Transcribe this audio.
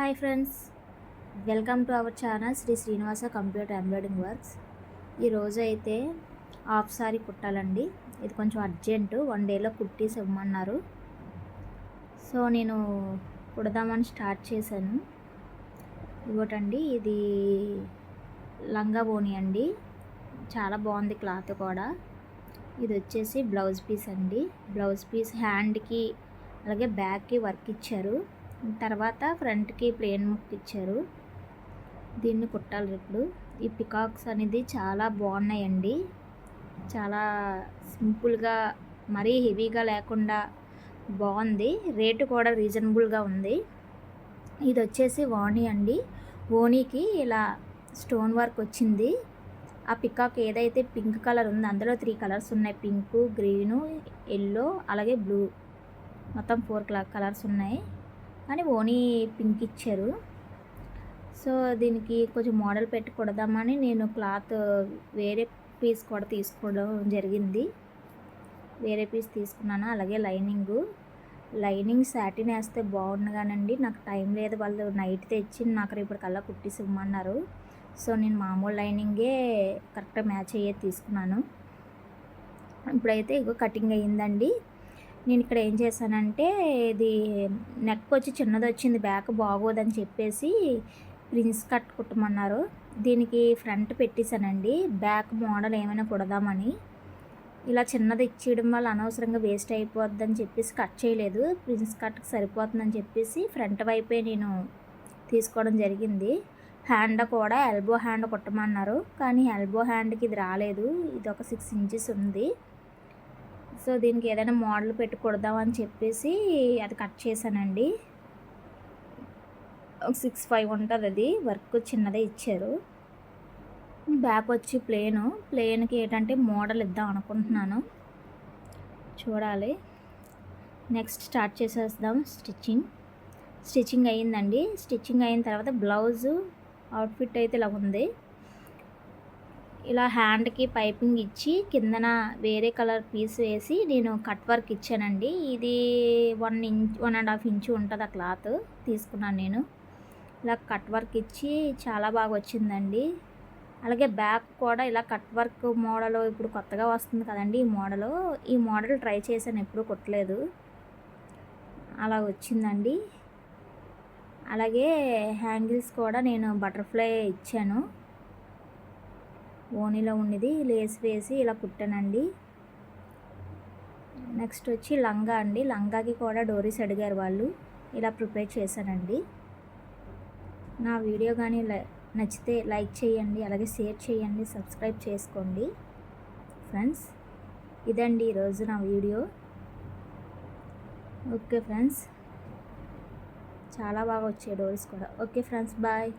Hi friends. Welcome to our channel Sri Srinivasa computer embroidering works. ఈరోజు అయితే half sorry కుట్టాలండి. ఇది కొంచెం urgent. One డేలో కుట్టేసి ఇవ్వమన్నారు. సో నేను కుడదామని స్టార్ట్ చేశాను. ఇవ్వటండి ఇది లంగా బోని అండి. చాలా బాగుంది క్లాత్ కూడా. ఇది వచ్చేసి బ్లౌజ్ పీస్ అండి. బ్లౌజ్ పీస్ హ్యాండ్కి అలాగే బ్యాక్కి వర్క్ ఇచ్చారు. తర్వాత ఫ్రంట్కి ప్లేన్ ముక్ ఇచ్చారు. దీన్ని కుట్టాలి ఇప్పుడు. ఈ పికాక్స్ అనేది చాలా బాగున్నాయండి. చాలా సింపుల్గా మరీ హెవీగా లేకుండా బాగుంది. రేటు కూడా రీజనబుల్గా ఉంది. ఇది వచ్చేసి వాణి అండి. ఓనీకి ఇలా స్టోన్ వర్క్ వచ్చింది. ఆ పికాక్ ఏదైతే పింక్ కలర్ ఉందో అందులో త్రీ కలర్స్ ఉన్నాయి. పింక్ గ్రీను ఎల్లో అలాగే బ్లూ. మొత్తం ఫోర్ కలర్స్ ఉన్నాయి. కానీ ఓనీ పింక్ ఇచ్చారు. సో దీనికి కొంచెం మోడల్ పెట్టి కుడదామని నేను క్లాత్ వేరే పీస్ కూడా తీసుకోవడం జరిగింది. వేరే పీస్ తీసుకున్నాను అలాగే లైనింగు. లైనింగ్ సాటిన్ వేస్తే బాగుండు కానండి నాకు టైం లేదు వాళ్ళు నైట్ తెచ్చి నాకు రేపటి కల్లా కుట్టేసి ఇవ్వమన్నారు. సో నేను మామూలు లైనింగే కరెక్ట్గా మ్యాచ్ అయ్యేది తీసుకున్నాను. ఇప్పుడైతే ఇగో కటింగ్ అయ్యిందండి. నేను ఇక్కడ ఏం చేశానంటే ఇది నెక్ వచ్చి చిన్నది వచ్చింది బ్యాక్ బాగోదని చెప్పేసి ప్రిన్స్ కట్ కుట్టమన్నారు దీనికి ఫ్రంట్ పెట్టేశానండి. బ్యాక్ మోడల్ ఏమైనా కుడదామని. ఇలా చిన్నది ఇచ్చేయడం వల్ల అనవసరంగా వేస్ట్ అయిపోద్దని చెప్పేసి కట్ చేయలేదు. ప్రిన్స్ కట్కి సరిపోతుందని చెప్పేసి ఫ్రంట్ వైపే నేను తీసుకోవడం జరిగింది. హ్యాండ్ కూడా ఎల్బో హ్యాండ్ కుట్టమన్నారు. కానీ ఎల్బో హ్యాండ్కి ఇది రాలేదు. ఇది ఒక సిక్స్ ఇంచెస్ ఉంది. సో దీనికి ఏదైనా మోడల్ పెట్టి కుడదామని చెప్పేసి అది కట్ చేశానండి. సిక్స్ ఫైవ్ ఉంటుంది అది. వర్క్ చిన్నదే ఇచ్చారు. బ్యాక్ వచ్చి ప్లేను. ప్లేన్కి ఏంటంటే మోడల్ ఇద్దాం అనుకుంటున్నాను. చూడాలి. నెక్స్ట్ స్టార్ట్ చేసేద్దాం స్టిచ్చింగ్. స్టిచ్చింగ్ అయ్యిందండి. స్టిచ్చింగ్ అయిన తర్వాత బ్లౌజు అవుట్ఫిట్ అయితే ఇలా ఉంది. ఇలా హ్యాండ్కి పైపింగ్ ఇచ్చి కిందన వేరే కలర్ పీస్ వేసి నేను కట్ వర్క్ ఇచ్చానండి. ఇది one inch one and half inch ఉంటుంది ఆ క్లాత్ తీసుకున్నాను నేను. ఇలా కట్ వర్క్ ఇచ్చి చాలా బాగా వచ్చిందండి. అలాగే బ్యాక్ కూడా ఇలా కట్ వర్క్ మోడల్ ఇప్పుడు కొత్తగా వస్తుంది కదండి ఈ మోడల్. ఈ మోడల్ ట్రై చేశాను ఎప్పుడు కొట్టలేదు. అలా వచ్చిందండి. అలాగే హ్యాంగిల్స్ కూడా నేను బటర్ఫ్లై ఇచ్చాను. ఓనీలో ఉన్నది లేస్ వేసి ఇలా కుట్టానండి. నెక్స్ట్ వచ్చి లంగా అండి. లంగాకి కూడా డోరీస్ అడిగారు వాళ్ళు. ఇలా ప్రిపేర్ చేశానండి. నా వీడియో కానీ నచ్చితే లైక్ చేయండి అలాగే షేర్ చేయండి సబ్స్క్రైబ్ చేసుకోండి. ఫ్రెండ్స్ ఇదండి ఈరోజు నా వీడియో. ఓకే ఫ్రెండ్స్ చాలా బాగా వచ్చాయి డోరీస్ కూడా. Okay friends bye.